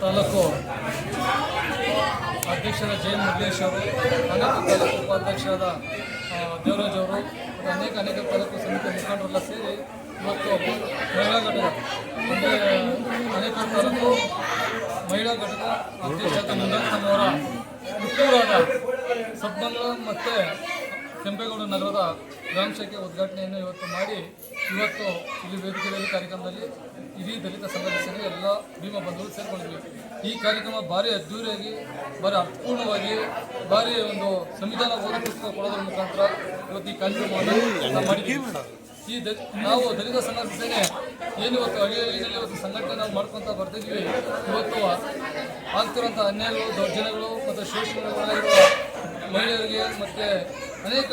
ತಾಲೂಕು ಅಧ್ಯಕ್ಷರ ಜೈನ್ ಮುರುಗೇಶ್ ಅವರು ಅನೇಕ ತಾಲೂಕು ಉಪಾಧ್ಯಕ್ಷರಾದ ದೇವರಾಜ್ ಅವರು ಅನೇಕ ಅನೇಕ ತಾಲೂಕು ಸಮಿತಿ ಮುಖಂಡರೆಲ್ಲ ಸೇರಿ ಇವತ್ತು ಮಹಿಳಾ ಘಟಕ ಅಂದರೆ ಅನೇಕ ತಾಲೂಕು ಮಹಿಳಾ ಘಟಕ ಅಧ್ಯಕ್ಷರಾದ ಅವರ ಹುಟ್ಟೂರಾದ ಸಬ್ಬಂಗ ಮತ್ತು ಕೆಂಪೇಗೌಡ ನಗರದ ಗ್ರಾಮ ಶಾಖೆ ಉದ್ಘಾಟನೆಯನ್ನು ಇವತ್ತು ಮಾಡಿ ಇವತ್ತು ಇಲ್ಲಿ ವೇದಿಕೆಯಲ್ಲಿ ಕಾರ್ಯಕ್ರಮದಲ್ಲಿ ಇಡೀ ದಲಿತ ಸಂಘಟನೆ ಎಲ್ಲ ಭೀಮ ಬಂಧುಗಳು ಸೇರಿಕೊಂಡಿದ್ವಿ. ಈ ಕಾರ್ಯಕ್ರಮ ಭಾರಿ ಅದ್ದೂರಿಯಾಗಿ, ಭಾರಿ ಅರ್ಥಪೂರ್ಣವಾಗಿ ಭಾರಿ ಒಂದು ಸಂವಿಧಾನ ಓದಿ ಪುಸ್ತಕ ಕೊಡೋದ್ರ ಮುಖಾಂತರ ಇವತ್ತು ಈ ಕಾರ್ಯಕ್ರಮವನ್ನು ಮಾಡಿದ್ದೀವಿ. ಈ ದ, ನಾವು ದಲಿತ ಸಂಘಟನೆ ಸೇನೆ ಏನು ಇವತ್ತು ಹಳ್ಳಿಯಲ್ಲಿ ಇವತ್ತು ಸಂಘಟನೆ ನಾವು ಮಾಡ್ಕೊತಾ ಬರ್ತಿದ್ವಿ ಇವತ್ತು ಆಗ್ತಿರೋಂಥ ಅನ್ಯಾಯಗಳು, ದೌರ್ಜನ್ಯಗಳು ಮತ್ತು ಶೋಷಣೆಗಳಾಗಿರುವ ಮಹಿಳೆಯರಿಗೆ ಮತ್ತು ಅನೇಕ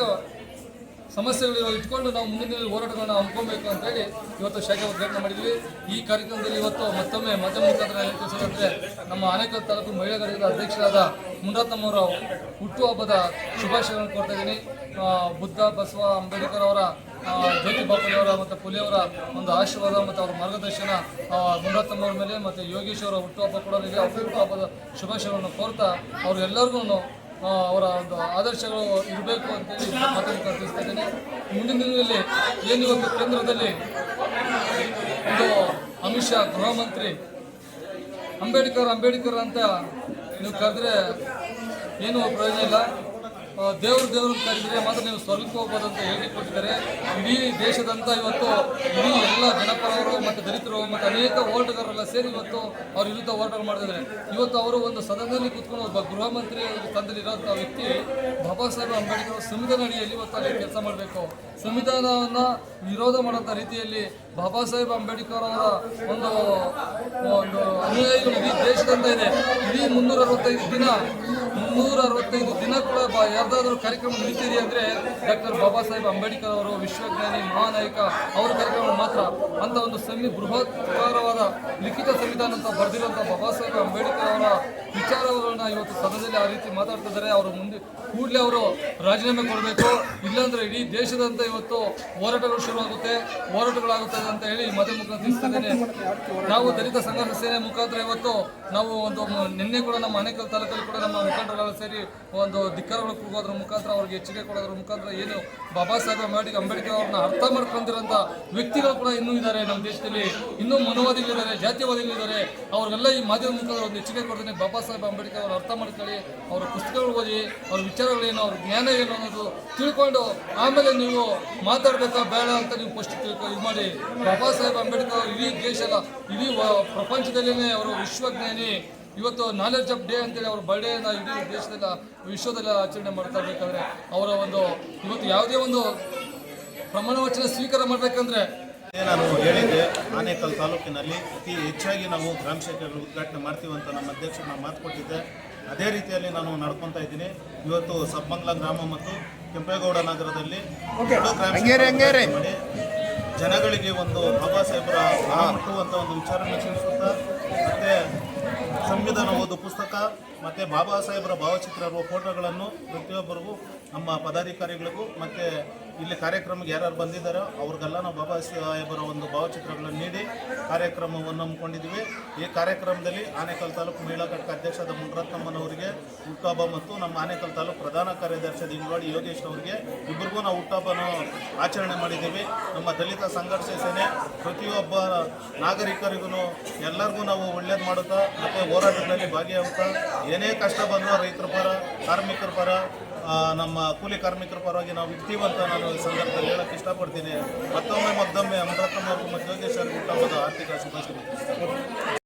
ಸಮಸ್ಯೆಗಳು ಇಟ್ಕೊಂಡು ನಾವು ಮುಂದಿನ ಹೋರಾಟಗಳನ್ನ ಹಮ್ಮಿಕೊಬೇಕು ಅಂತೇಳಿ ಇವತ್ತು ಶಾಖೆ ಉದ್ಘಾಟನೆ ಮಾಡಿದ್ವಿ. ಈ ಕಾರ್ಯಕ್ರಮದಲ್ಲಿ ಇವತ್ತು ಮತ್ತೊಮ್ಮೆ ಮತ ಮುಖಾಂತರ ಏನು ನಮ್ಮ ಅನೇಕ ತಾಲೂಕು ಮಹಿಳಾ ಘಟಕದ ಅಧ್ಯಕ್ಷರಾದ ಮುನರತ್ನಮ್ಮವರ ಹುಟ್ಟುಹಬ್ಬದ ಶುಭಾಶಯಗಳನ್ನು ಕೊಡ್ತಾ ಇದ್ದೀನಿ. ಬುದ್ಧ ಬಸವ ಅಂಬೇಡ್ಕರ್ ಅವರ ಜ್ಯೋತಿ ಬಾಪುಲೆಯವರ ಮತ್ತು ಪುಲಿಯವರ ಒಂದು ಆಶೀರ್ವಾದ ಮತ್ತು ಅವರ ಮಾರ್ಗದರ್ಶನ ಮುನರತ್ನಮ್ಮವ್ರ ಮೇಲೆ ಮತ್ತು ಯೋಗೇಶ್ ಅವರ ಹುಟ್ಟುಹಬ್ಬ ಕೊಡೋರಿಗೆ ಅವ್ರ ಹುಟ್ಟುಹಬ್ಬದ ಶುಭಾಶಯಗಳನ್ನು ಕೋರ್ತಾ ಅವರೆಲ್ಲರಿಗೂ ಅವರ ಒಂದು ಆದರ್ಶಗಳು ಇರಬೇಕು ಅಂತೇಳಿ ಮಾತನ್ನು ಕಲ್ಪಿಸ್ತಾ ಇದ್ದೇನೆ. ಮುಂದಿನ ದಿನದಲ್ಲಿ ಏನು ಒಂದು ಕೇಂದ್ರದಲ್ಲಿ ಇದು ಅಮಿತ್ ಶಾ ಗೃಹ ಮಂತ್ರಿ, ಅಂಬೇಡ್ಕರ್ ಅಂಬೇಡ್ಕರ್ ಅಂತ ನೀವು ಕರೆದ್ರೆ ಏನು ಪ್ರಯೋಜನ ಇಲ್ಲ. ದೇವ್ರು ದೇವರು ಕರೆದರೆ ಮಾತ್ರ ನೀವು ಸ್ವರ್ಗಕ್ಕೆ ಹೋಗ್ಬೋದು ಅಂತ ಹೇಳಿ ಕೊಟ್ಟಿದ್ದಾರೆ. ಇಡೀ ದೇಶದಂತ ಇವತ್ತು ಇಡೀ ಎಲ್ಲ ಜನಪರವರು ಮತ್ತು ದಲಿತರು ಮತ್ತು ಅನೇಕ ಹೋರಾಟಗಾರರೆಲ್ಲ ಸೇರಿ ಇವತ್ತು ಅವ್ರ ವಿರುದ್ಧ ಹೋರಾಟ ಮಾಡಿದ್ದಾರೆ ಇವತ್ತು ಅವರು ಒಂದು ಸದನದಲ್ಲಿ ಕೂತ್ಕೊಂಡು ಒಬ್ಬ ಗೃಹ ಮಂತ್ರಿ ತಂದಲ್ಲಿರೋಂಥ ವ್ಯಕ್ತಿ ಬಾಬಾ ಸಾಹೇಬ್ ಅಂಬೇಡ್ಕರ್ ಸಂವಿಧಾನ ಅಡಿಯಲ್ಲಿ ಇವತ್ತು ಅಲ್ಲಿ ಕೆಲಸ ಮಾಡಬೇಕು. ಸಂವಿಧಾನವನ್ನು ವಿರೋಧ ಮಾಡೋಂಥ ರೀತಿಯಲ್ಲಿ ಬಾಬಾ ಸಾಹೇಬ್ ಅಂಬೇಡ್ಕರ್ ಅವರ ಒಂದು ಒಂದು ಅನುಯಾಯಿಗಳು ಇಡೀ ದೇಶದಂತ ಇದೆ. ಇಡೀ ಮುನ್ನೂರ ಅರವತ್ತೈದು ದಿನ ಮುನ್ನೂರ ಅರವತ್ತೈದು ದಿನ ಕೂಡ ಯಾರ್ದಾದ್ರೂ ಕಾರ್ಯಕ್ರಮ ನಡೀತೀರಿ ಅಂದ್ರೆ ಡಾಕ್ಟರ್ ಬಾಬಾ ಸಾಹೇಬ್ ಅಂಬೇಡ್ಕರ್ ಅವರು, ವಿಶ್ವಜ್ಞಾನಿ, ಮಹಾನಾಯಕ, ಅವರ ಕಾರ್ಯಕ್ರಮ ಮಾತ್ರ. ಅಂತ ಒಂದು ಸಂವಿ ಬೃಹತ್ಕಾರವಾದ ಲಿಖಿತ ಸಂವಿಧಾನ ಅಂತ ಬರೆದಿರುವಂಥ ಬಾಬಾ ಸಾಹೇಬ್ ಅಂಬೇಡ್ಕರ್ ಅವರ ವಿಚಾರಗಳನ್ನ ಇವತ್ತು ಸದನದಲ್ಲಿ ಆ ರೀತಿ ಮಾತಾಡ್ತಿದ್ದಾರೆ. ಅವರು ಮುಂದೆ ಕೂಡಲೇ ಅವರು ರಾಜೀನಾಮೆ ಕೊಡಬೇಕು. ಇಲ್ಲಾಂದ್ರೆ ಇಡೀ ದೇಶದಂತ ಇವತ್ತು ಹೋರಾಟಗಳು ಶುರುವಾಗುತ್ತೆ. ಹೋರಾಟಗಳಾಗುತ್ತದೆ ಅಂತ ಹೇಳಿ ಮತ ಮುಖಾಂತರ ತಿಳಿಸ್ತಿದ್ದೇನೆ. ನಾವು ದಲಿತ ಸಂಘರ್ಷ ಸೇನೆ ಮುಖಾಂತರ ಇವತ್ತು ನಾವು ಒಂದು ನಿನ್ನೆ ಕೂಡ ನಮ್ಮ ಅನೇಕ ತಾಲೂಕಲ್ಲಿ ಕೂಡ ನಮ್ಮ ಮುಖಂಡರೆಲ್ಲ ಸೇರಿ ಒಂದು ಧಿಕ್ಕಾರಗಳು ಕೂಗೋದ್ರ ಮುಖಾಂತರ ಅವ್ರಿಗೆ ಎಚ್ಚರಿಕೆ ಕೊಡೋದ್ರ ಮುಖಾಂತರ ಏನು ಬಾಬಾ ಸಾಹೇಬ್ ಅಂಬೇಡ್ಕರ್ ಅಂಬೇಡ್ಕರ್ ಅವ್ರನ್ನ ಅರ್ಥ ಮಾಡ್ಕೊಂಡಿರೋಂಥ ವ್ಯಕ್ತಿಗಳು ಕೂಡ ಇನ್ನೂ ಇದ್ದಾರೆ ನಮ್ಮ ದೇಶದಲ್ಲಿ. ಇನ್ನೂ ಮನೋವಾದಿಗಳಿದ್ದಾರೆ, ಜಾತಿವಾದಿಗಳಿದ್ದಾರೆ. ಅವ್ರಿಗೆಲ್ಲ ಈ ಮಾಧ್ಯಮ ಮುಖಾಂತರ ಒಂದು ಎಚ್ಚರಿಕೆ ಕೊಡ್ತೀನಿ. ಬಾಬಾ ಸಾಹೇಬ್ ಅಂಬೇಡ್ಕರ್ ಅವ್ರು ಅರ್ಥ ಮಾಡ್ಕೊಳ್ಳಿ, ಅವ್ರ ಪುಸ್ತಕಗಳು ಓದಿ, ಅವ್ರ ವಿಚಾರಗಳೇನು, ಅವ್ರ ಜ್ಞಾನ ಏನು ಅನ್ನೋದು ತಿಳ್ಕೊಂಡು ಆಮೇಲೆ ನೀವು ಮಾತಾಡ್ಬೇಕಾ ಬೇಡ ಅಂತ ನೀವು ಫಸ್ಟ್ ತಿಳ್ಕೊ, ಇದು ಮಾಡಿ. ಬಾಬಾ ಸಾಹೇಬ್ ಅಂಬೇಡ್ಕರ್ ಇಡೀ ದೇಶದ ಇಡೀ ಪ್ರಪಂಚದಲ್ಲಿನೇ ಅವರು ವಿಶ್ವಜ್ಞಾನಿ. ಇವತ್ತು ನಾಲೆಡ್ಜ್ ಆಫ್ ಡೇ ಅಂತೇಳಿ ಅವ್ರ ಬರ್ಡೇನ ಇಡೀ ದೇಶದಲ್ಲ ವಿಶ್ವದಲ್ಲ ಆಚರಣೆ ಮಾಡ್ತಾ ಇರ್ಬೇಕಾದ್ರೆ ಅವರ ಒಂದು ಇವತ್ತು ಯಾವುದೇ ಒಂದು ಪ್ರಮಾಣ ವಚನ ಸ್ವೀಕಾರ ಮಾಡ್ಬೇಕಂದ್ರೆ ನಾನು ಹೇಳಿದ್ದೆ ಆನೇಕಲ್ ತಾಲೂಕಿನಲ್ಲಿ ಅತಿ ಹೆಚ್ಚಾಗಿ ನಾವು ಗ್ರಾಮ ಶಾಖೆಗಳು ಉದ್ಘಾಟನೆ ಮಾಡ್ತೀವಿ ಅಂತ ನಮ್ಮ ಅಧ್ಯಕ್ಷರು ನಾವು ಮಾತು ಕೊಟ್ಟಿದ್ದೆ. ಅದೇ ರೀತಿಯಲ್ಲಿ ನಾನು ನಡ್ಕೊತಾ ಇದ್ದೀನಿ. ಇವತ್ತು ಸಬ್ಬಂಗ್ಲ ಗ್ರಾಮ ಮತ್ತು ಕೆಂಪೇಗೌಡ ನಗರದಲ್ಲಿ ಮಾಡಿ ಜನಗಳಿಗೆ ಒಂದು ಬಾಬಾ ಸಾಹೇಬರ ಮುಟ್ಟುವಂಥ ಒಂದು ವಿಚಾರವನ್ನು ತಿಳಿಸುತ್ತಾ ಮತ್ತೆ ಸಂವಿಧಾನ ಓದು ಪುಸ್ತಕ ಮತ್ತು ಬಾಬಾ ಸಾಹೇಬರ ಭಾವಚಿತ್ರ ಇರುವ ಫೋಟೋಗಳನ್ನು ಪ್ರತಿಯೊಬ್ಬರಿಗೂ, ನಮ್ಮ ಪದಾಧಿಕಾರಿಗಳಿಗೂ ಮತ್ತು ಇಲ್ಲಿ ಕಾರ್ಯಕ್ರಮಕ್ಕೆ ಯಾರ್ಯಾರು ಬಂದಿದ್ದಾರೋ ಅವ್ರಿಗೆಲ್ಲ ನಾವು ಬಾಬಾ ಸಾಹೇಬರ ಒಂದು ಭಾವಚಿತ್ರಗಳನ್ನು ನೀಡಿ ಕಾರ್ಯಕ್ರಮವನ್ನು ಹಮ್ಮಿಕೊಂಡಿದ್ದೀವಿ. ಈ ಕಾರ್ಯಕ್ರಮದಲ್ಲಿ ಆನೇಕಲ್ ತಾಲೂಕು ಮಹಿಳಾ ಘಟಕ ಅಧ್ಯಕ್ಷದ ಮುನರತ್ನಮ್ಮನವರಿಗೆ ಹುಟ್ಟುಹಬ್ಬ ಮತ್ತು ನಮ್ಮ ಆನೇಕಲ್ ತಾಲೂಕು ಪ್ರಧಾನ ಕಾರ್ಯದರ್ಶಿ ಇಂಗ್ವಾಡಿ ಯೋಗೇಶ್ ಅವರಿಗೆ ಇಬ್ಬರಿಗೂ ನಾವು ಹುಟ್ಟುಹಬ್ಬನ ಆಚರಣೆ ಮಾಡಿದ್ದೀವಿ. ನಮ್ಮ ದಲಿತ ಸಂಘರ್ಷ ಸೇನೆ ಪ್ರತಿಯೊಬ್ಬ ನಾಗರಿಕರಿಗೂ ಎಲ್ಲರಿಗೂ ನಾವು ಒಳ್ಳೇದು ಮಾಡುತ್ತಾ ಮತ್ತು ಹೋರಾಟಗಳಲ್ಲಿ ಭಾಗಿಯಾಗುತ್ತ ಏನೇ ಕಷ್ಟ ಬಂದರೂ ರೈತರ ಪರ, ಕಾರ್ಮಿಕರ ಪರ ನಮ್ಮ ಕೂಲಿ ಕಾರ್ಮಿಕರ ಪರವಾಗಿ ನಾವು ಇರ್ತೀವಂತ ನಾನು ಈ ಸಂದರ್ಭದಲ್ಲಿ ಹೇಳಕ್ಕೆ ಇಷ್ಟಪಡ್ತೀನಿ. ಮತ್ತೊಮ್ಮೆ ಮತ್ತೊಮ್ಮೆ ಅಮೃತಮ್ಮ ಮತ್ತು ಯೋಗೇಶ್ ಗುಟ್ಟ ಆರ್ಥಿಕ ಶುಭಾಶಯ